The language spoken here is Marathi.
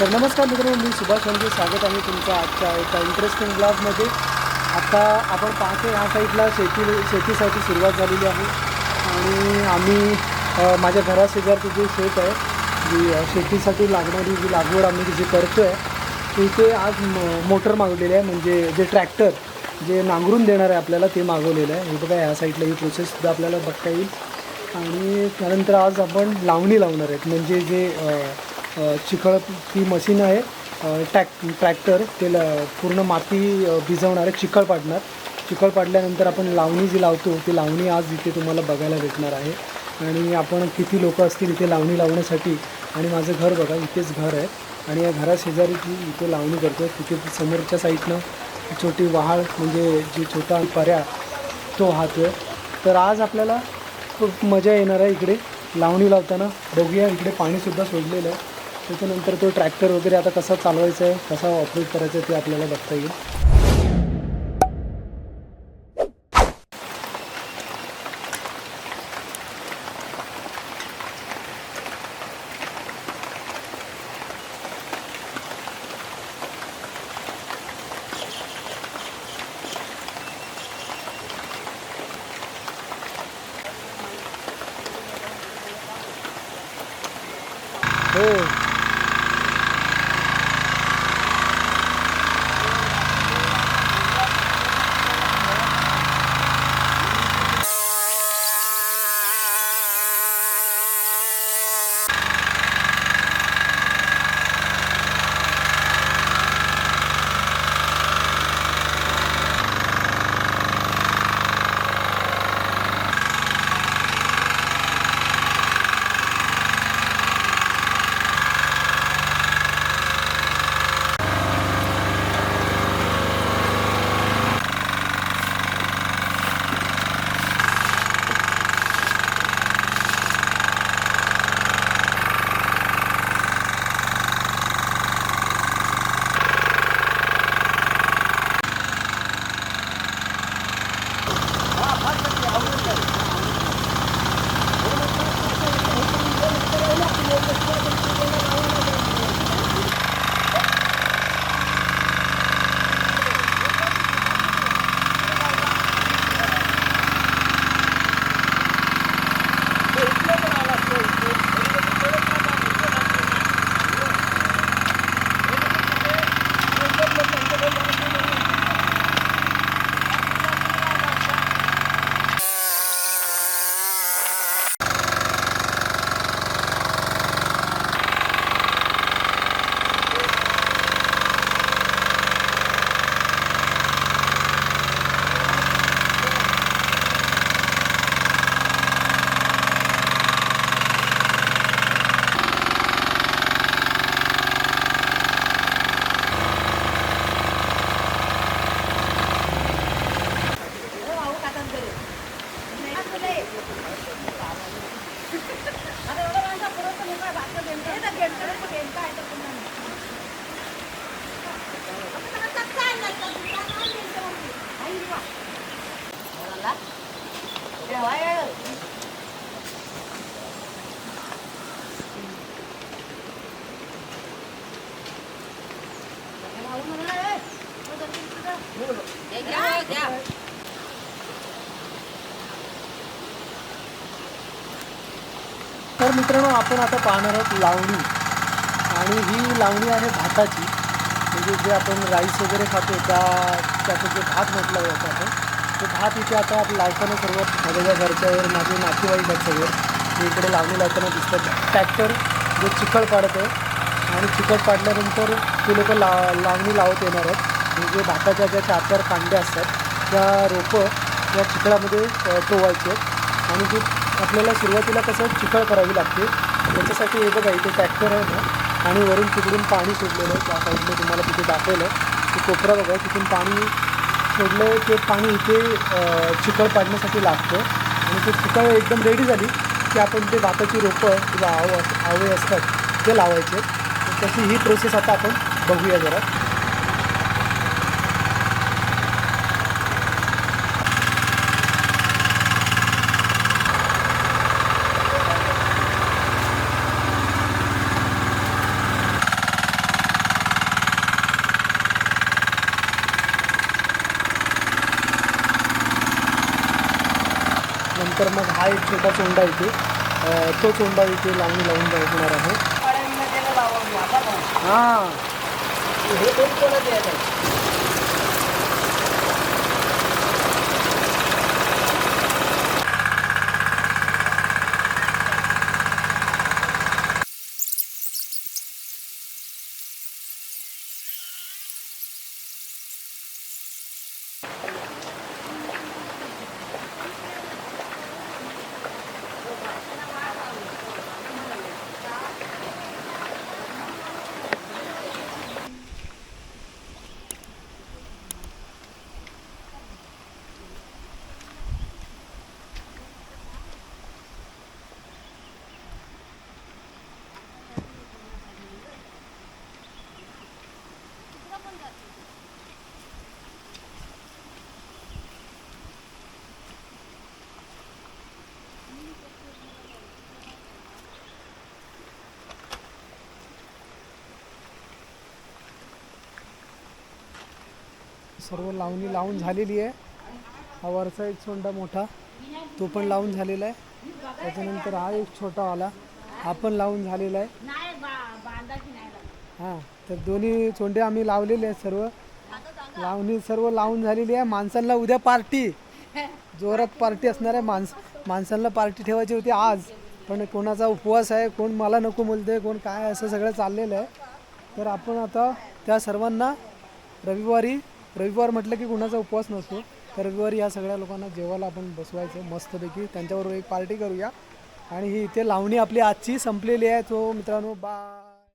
तर नमस्कार मित्रांनो मी सुभाष म्हणजे स्वागत आहे तुमच्या आजच्या एका इंटरेस्टिंग ब्लॉगमध्ये आता आपण पाहतो ह्या साईडला शेती शेतीसाठी सुरुवात झालेली आहे. आणि आम्ही माझ्या घराशेजारचं जे शेत आहे जी शेतीसाठी लागणारी जी लागवड आम्ही जी करतो आहे तिथे आज मोटर मागवलेली आहे. म्हणजे जे ट्रॅक्टर जे नांगरून देणार आहे आपल्याला ते मागवलेलं आहे. हे बघा ह्या साईडला ही प्रोसेससुद्धा आपल्याला बघता येईल. आणि त्यानंतर आज आपण लावणी लावणार आहेत. म्हणजे जे चिखळ ती मशीन आहे. टॅक ट्रॅक्टर ते ल पूर्ण माती भिजवणार आहे चिखळ पाडणार. चिखळ पाडल्यानंतर आपण लावणी जी लावतो ती लावणी आज इथे तुम्हाला बघायला भेटणार आहे. आणि आपण किती लोकं असतील इथे लावणी लावण्यासाठी आणि माझं घर बघा इथेच घर आहे. आणि या घराशेजारी जी इथे लावणी करतो तिथे समोरच्या साईडनं छोटी वहाळ म्हणजे जी छोटा पर्या तो वाहतो आहे तर आज आपल्याला खूप मजा येणार आहे इकडे. लावणी लावताना बघूया इकडे पाणीसुद्धा सोडलेलं आहे. त्याच्यानंतर तो ट्रॅक्टर वगैरे आता कसा चालवायचा आहे कसा ऑपरेट करायचा आहे ते आपल्याला बघता येईल. हो. तर मित्रांनो आपण आता पाहणार आहोत लावणी. आणि ही लावणी आहे भाताची म्हणजे जे आपण राईस वगैरे खातो त्या त्याचं जे भात म्हटलं जातं आपण ते भात इथे आता आप- लावताना सर्व माझ्या घरच्यावर माझे नातेवाईक आहेत सगळे ते इकडे लावणी लावताना दिसतात. ट्रॅक्टर जे चिखल पाडत आहे आणि चिखल पाडल्यानंतर ते लोक ला लावणी लावत येणार आहेत. म्हणजे भाताच्या ज्या चार चार कांड्या असतात त्या रोपं या चिखळामध्ये टोवायचे आहेत आणि ते आपल्याला सुरुवातीला कसं चिखळ करावी लागते त्याच्यासाठी हे बघा इथे ट्रॅक्टर आहे ना आणि वरून तिकडून पाणी सोडलेलं आहे. त्या साईडने तुम्हाला तिथे दाखवलं ते कोपरा बघा तिथून पाणी सोडलं आहे ते पाणी इथे चिखळ पाडण्यासाठी लागतं. आणि ते चिखळ एकदम रेडी झाली की आपण ते भाताची रोपं किंवा आव आवे असतात ते लावायचे. तशी ही प्रोसेस आता आपण बघूया जरा. त्यानंतर मग हा एक छोटा चोंडा इथे तो चोंडा इथे लावणी लावून होणार आहे. हां. हे दोन कोणा द्यायचं सर्व लावणी लावून झालेली आहे. हा वरचा एक सोंडा मोठा तो पण लावून झालेला आहे. त्याच्यानंतर हा एक छोटा आला हा पण लावून झालेला आहे. हां तर दोन्ही चोंडे आम्ही लावलेले आहेत सर्व. लावणी सर्व लावून झालेली आहे. माणसांना उद्या पार्टी. जोरात पार्टी असणार आहे. माणस माणसांना पार्टी ठेवायची होती आज. पण कोणाचा उपवास आहे कोण मला नको बोलते कोण काय असं सगळं चाललेलं आहे. तर आपण आता त्या सर्वांना रविवारी रविवार म्हटलं की कुणाचा उपवास नसतो. तर रविवारी या सगळ्या लोकांना जेवायला आपण बसवायचं. मस्तपैकी त्यांच्याबरोबर एक पार्टी करूया. आणि ही इथे लावणी आपली आजची संपलेली आहे. तो मित्रांनो बा